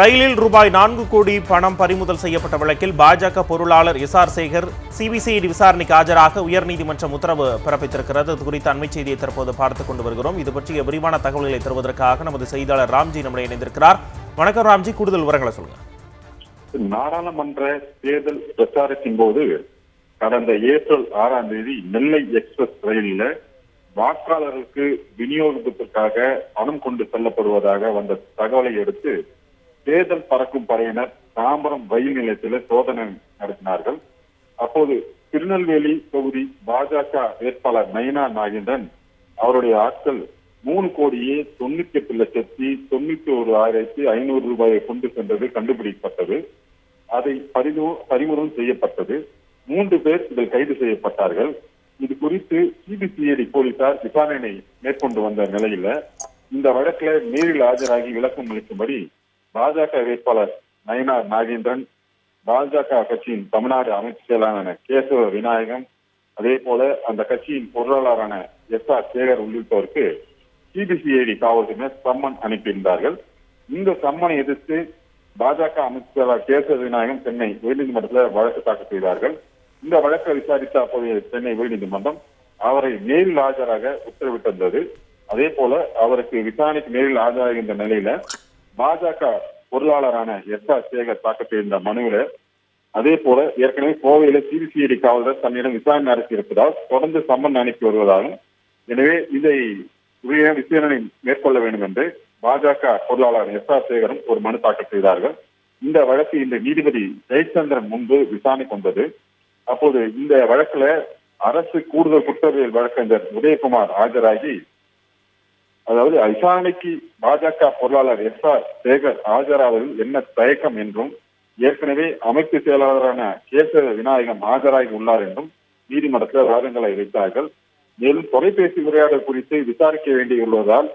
ரயிலில் ரூபாய் நான்கு கோடி பணம் பறிமுதல் செய்யப்பட்ட வழக்கில் பாஜக பொருளாளர் எஸ் ஆர் சேகர் சிபிசிஐடி விசாரணைக்கு ஆஜராக உயர்நீதிமன்றம் உத்தரவு பிறப்பித்திருக்கிறது. இது குறித்த அண்மை செய்தியை தற்போது பார்த்துக் கொண்டு வருகிறோம். இது பற்றிய விரிவான தகவல்களை தருவதற்காக நமது செய்தியாளர் ராம்ஜி நம்முடைய இணைந்திருக்கிறார். வணக்கம் ராம்ஜி கூடுதல் விவரங்களை சொல்லுங்க. நாடாளுமன்ற தேர்தல் பிரச்சாரத்தின் போது கடந்த ஏப்ரல் ஆறாம் தேதி நெல்லை எக்ஸ்பிரஸ் ரயிலில் வாக்காளர்களுக்கு விநியோகிப்பதற்காக பணம் கொண்டு செல்லப்படுவதாக வந்த தகவலை அடுத்து தேர்தல் பறக்கும் படையினர் தாம்பரம் ரயில் நிலையத்தில் சோதனை நடத்தினார்கள். அப்போது திருநெல்வேலி தொகுதி பாஜக வேட்பாளர் நயனா நாகேந்திரன் அவருடைய ஆட்கள் மூணு கோடியே தொண்ணூத்தி எட்டு லட்சத்தி தொண்ணூத்தி ஒரு ஆயிரத்தி ஐநூறு ரூபாயை கொண்டு சென்றது கண்டுபிடிக்கப்பட்டது. அதை பறிமு பறிமுகம் செய்யப்பட்டது. மூன்று பேர் இதில் கைது செய்யப்பட்டார்கள். இது குறித்து சிபிசிஐடி போலீசார் விசாரணை மேற்கொண்டு வந்த நிலையில இந்த வழக்கில் நேரில் ஆஜராகி விளக்கம் அளிக்கும்படி பாஜக வேட்பாளர் நயனார் நாகேந்திரன் பாஜக கட்சியின் தமிழ்நாடு அமைச்சர் செயலாளரான கேசவ விநாயகம் அதே போல அந்த கட்சியின் பொருளாளரான எஸ் ஆர் சேகர் உள்ளிட்டோருக்கு சிபிசிஐடி காவல்துறையினர் சம்மன் அனுப்பியிருந்தார்கள். இந்த சம்மனை எதிர்த்து பாஜக அமைச்சர் செயலாளர் கேசவ விநாயகம் சென்னை உயர்நீதிமன்றத்தில் வழக்கு தாக்கல் செய்தார்கள். இந்த வழக்கை விசாரித்த அப்போதைய சென்னை உயர்நீதிமன்றம் அவரை நேரில் ஆஜராக உத்தரவிட்டிருந்தது. அதே போல அவருக்கு விசாரணைக்கு நேரில் ஆஜராகின்ற நிலையில பாஜக பொருளாளரான எஸ் ஆர் சேகர் தாக்கல் செய்த மனுவில அதே போல ஏற்கனவே கோவையில சிபிசிஐடி காவலர் தன்னிடம் விசாரணை நடத்தியிருப்பதால் தொடர்ந்து சம்மன் அனுப்பி வருவதாகவும் எனவே இதை உரிய விசாரணை மேற்கொள்ள வேண்டும் என்று பாஜக பொருளாளர் எஸ் ஆர் சேகரும் ஒரு மனு தாக்கல் செய்தார்கள். இந்த வழக்கு இந்த நீதிபதி ஜெயச்சந்திரன் முன்பு விசாரணை கொண்டது. அப்போது இந்த வழக்குல அரசு கூடுதல் குற்றவியல் வழக்கறிஞர் உதயகுமார் ஆஜராகி அதாவது விசாரணைக்கு பாஜக பொருளாளர் எஸ் ஆர் சேகர் ஆஜராவதில் என்ன தயக்கம் என்றும் ஏற்கனவே அமைப்பு செயலாளரான கேசவ விநாயகம் ஆஜராகி உள்ளார் என்றும் நீதிமன்றத்தில் வாதங்களை வைத்தார்கள். மேலும் தொலைபேசி உரையாடல் குறித்து விசாரிக்க வேண்டியுள்ளதால்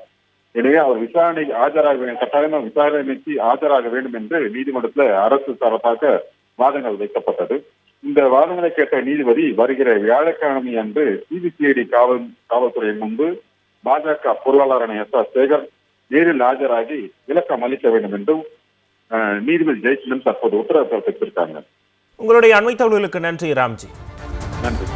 எனவே அவர் விசாரணை ஆஜராக வேண்டும் கட்டாயமாக விசாரணைக்கு ஆஜராக வேண்டும் என்று நீதிமன்றத்தில் அரசு தரப்பாக வாதங்கள் வைக்கப்பட்டது. இந்த வாதங்களை கேட்ட நீதிபதி வருகிற வியாழக்கிழமை அன்று சிபிசிஐடி காவல் காவல்துறை முன்பு பாஜக பொருளாளரான எஸ் ஆர் சேகர் நேரில் ஆஜராகி விளக்கம் அளிக்க வேண்டும் என்றும் நீதிபதி ஜெயச்சந்திரன் தற்போது உத்தரவு பிறப்பித்திருக்காங்க. உங்களுடைய அண்மை தகவல்களுக்கு நன்றி ராம்ஜி. நன்றி.